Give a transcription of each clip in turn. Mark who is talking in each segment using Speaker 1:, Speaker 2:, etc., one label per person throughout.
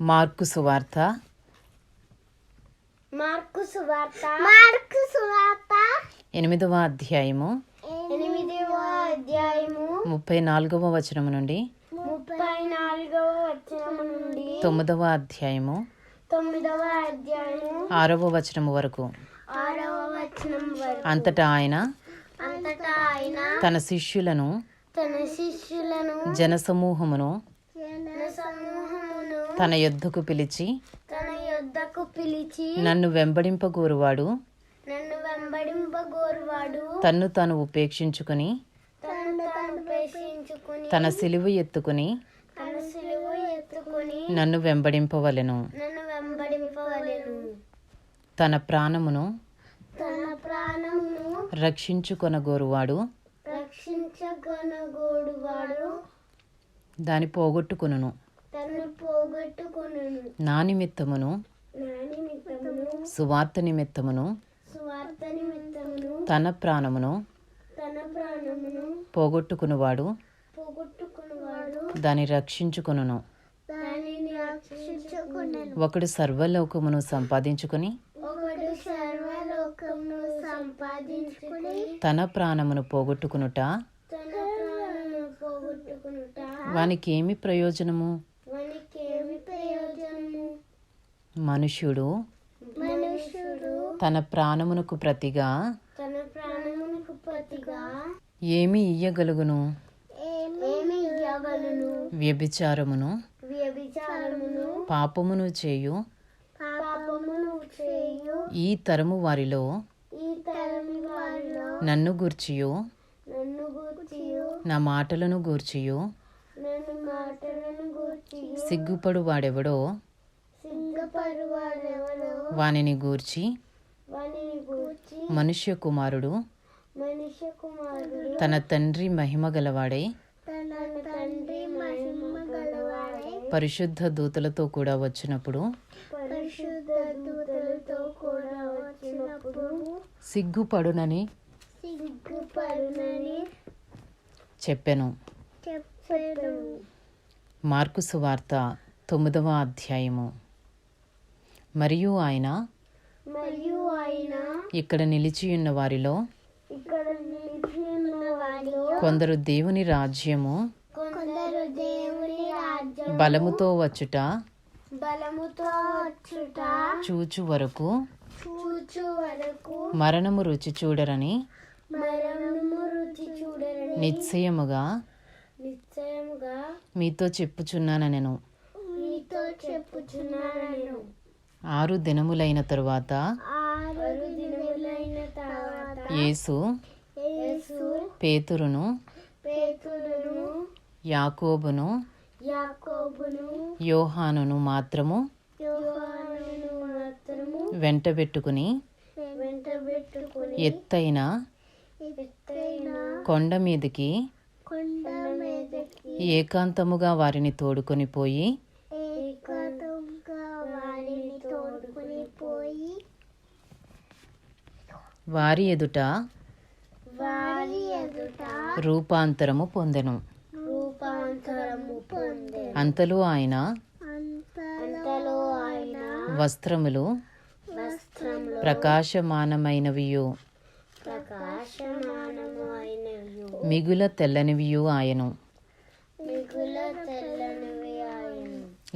Speaker 1: Mark సువార్త.
Speaker 2: Mark సువార్త. Mark సువార్త.
Speaker 1: ఎనిమిదవ అధ్యాయము.
Speaker 2: ఎనిమిదవ అధ్యాయము.
Speaker 1: ముప్పై నాలుగవ వచనము నుండి.
Speaker 2: ముప్పై నాలుగవ వచనము నుండి.
Speaker 1: తొమ్మిదవ అధ్యాయము.
Speaker 2: తొమ్మిదవ అధ్యాయము.
Speaker 1: ఆరవ వచనము వరకు.
Speaker 2: ఆరవ వచనం వరకు.
Speaker 1: అంతటా ఆయన.
Speaker 2: అంతటా ఆయన.
Speaker 1: తన శిష్యులను.
Speaker 2: తన శిష్యులను.
Speaker 1: జనసమూహమును.
Speaker 2: తన సమూహమును
Speaker 1: తన యొద్దకు పిలిచి
Speaker 2: తన యొద్దకు పిలిచి
Speaker 1: నన్ను వెంబడింపగోరువాడు.
Speaker 2: నన్ను వెంబడింపగోరువాడు.
Speaker 1: తన్ను తాను ఉపేక్షించుకుని
Speaker 2: తను తాను పేషించుకుని
Speaker 1: తన సిలువ ఎత్తుకుని
Speaker 2: తన సిలువ ఎత్తుకుని
Speaker 1: నన్ను వెంబడింపవలెను.
Speaker 2: నన్ను వెంబడింపవలెను.
Speaker 1: తన ప్రాణమును
Speaker 2: తన ప్రాణమును
Speaker 1: రక్షించుకొనగోరువాడు.
Speaker 2: రక్షించగొనగోడువాడు.
Speaker 1: దాని పోగొట్టుకును
Speaker 2: తను
Speaker 1: నా నిమిత్తమును సువార్త నిమిత్తమును తన ప్రాణమును
Speaker 2: తన ప్రాణమును
Speaker 1: పోగొట్టుకునివాడు రక్షించుకొనును.
Speaker 2: దానిని రక్షించుకును
Speaker 1: ఒకడు సర్వలోకమును సంపాదించుకుని
Speaker 2: ఒకడు సర్వలోకమును సంపాదించుకుని
Speaker 1: తన ప్రాణమును పోగొట్టుకునుట
Speaker 2: తన ప్రాణమును పోగొట్టుకునుట.
Speaker 1: వానికి ఏమి ప్రయోజనము
Speaker 2: మనకి ఏమి ప్రయోజనము
Speaker 1: మనుష్యుడు
Speaker 2: మనుషుడు
Speaker 1: తన ప్రాణమునకు ప్రతిగా ఏమి ఇయ్యగలుగును? వ్యభిచారమును పాపమును చేయు. ఈ తరము వారిలో నన్ను గూర్చియు. నా మాటలను గూర్చియు. సిగ్గుపడు వాడెవడో వానిని గూర్చి మనుష్య కుమారుడు తన తండ్రి మహిమ గలవాడై పరిశుద్ధ దూతలతో కూడా వచ్చినప్పుడు సిగ్గుపడునని చెప్పెను. మార్కు సువార్త తొమ్మిదవ అధ్యాయము. మరియు ఆయన
Speaker 2: మరియు ఆయన
Speaker 1: ఇక్కడ నిలిచియున్న వారిలో
Speaker 2: ఇక్కడ నిలిచి ఉన్న వారిలో
Speaker 1: కొందరు దేవుని రాజ్యము
Speaker 2: కొందరు దేవుని రాజ్యం
Speaker 1: బలముతో వచ్చుట
Speaker 2: బలముతో వచ్చుట
Speaker 1: చూచు వరకు
Speaker 2: చూచు వరకు
Speaker 1: మరణము రుచి చూడరని
Speaker 2: మరణము రుచి చూడరని
Speaker 1: నిశ్చయముగా
Speaker 2: నిశ్చయముగా
Speaker 1: మీతో చెప్పుచున్నాను నేను
Speaker 2: మీతో చెప్పుచున్నాను నేను
Speaker 1: ఆరు దినములైన తరువాత యేసు పేతురును యాకోబును యోహానును మాత్రము వెంటబెట్టుకుని ఎత్తైన కొండ మీదకి ఏకాంతముగా వారిని తోడుకొని పోయి
Speaker 2: ఏకాంతంగా వారిని తోడుకుని పోయి
Speaker 1: వారి ఎదుట రూపాంతరము పొందెను. అంతలో ఆయన
Speaker 2: అంతలో ఆయన
Speaker 1: వస్త్రములు ప్రకాశమానమైనవియు. మిగుల తెల్లనివియు ఆయను.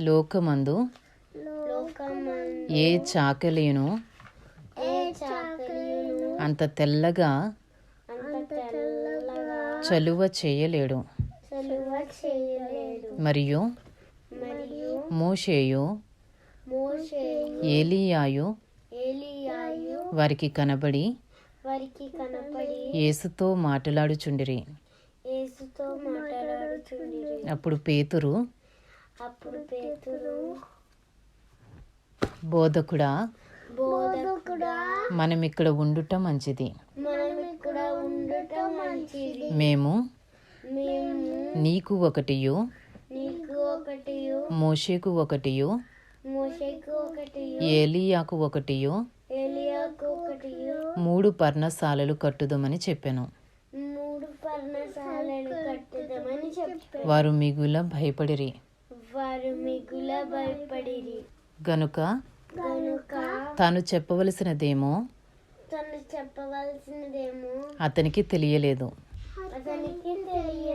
Speaker 1: లోకమందు ఏ చాకలేను
Speaker 2: ఏ చాకలియును
Speaker 1: అంత తెల్లగా చలువ చేయలేడు. మరియు మోషేయు ఏలియాయు వారికి కనబడి యేసుతో మాట్లాడుచుండిరి. అప్పుడు పేతురు
Speaker 2: అప్పుడు పేతురు
Speaker 1: బోధకుడా
Speaker 2: బోధకుడా
Speaker 1: మనం ఇక్కడ ఉండుట మంచిది. మేము నీకు ఒకటియు మోషేకు ఒకటియు ఏలియాకు ఒకటియు మూడు పర్ణశాలలు కట్టుదమని చెప్పాను. వారు మిగుల భయపడిరి.
Speaker 2: వారు మిగుల భయపడిరి.
Speaker 1: గనుక తాను చెప్పవలసినదేమో
Speaker 2: తను చెప్పవలసినదేమో అతనికి తెలియలేదు.
Speaker 1: అతనికి తెలియలేదు.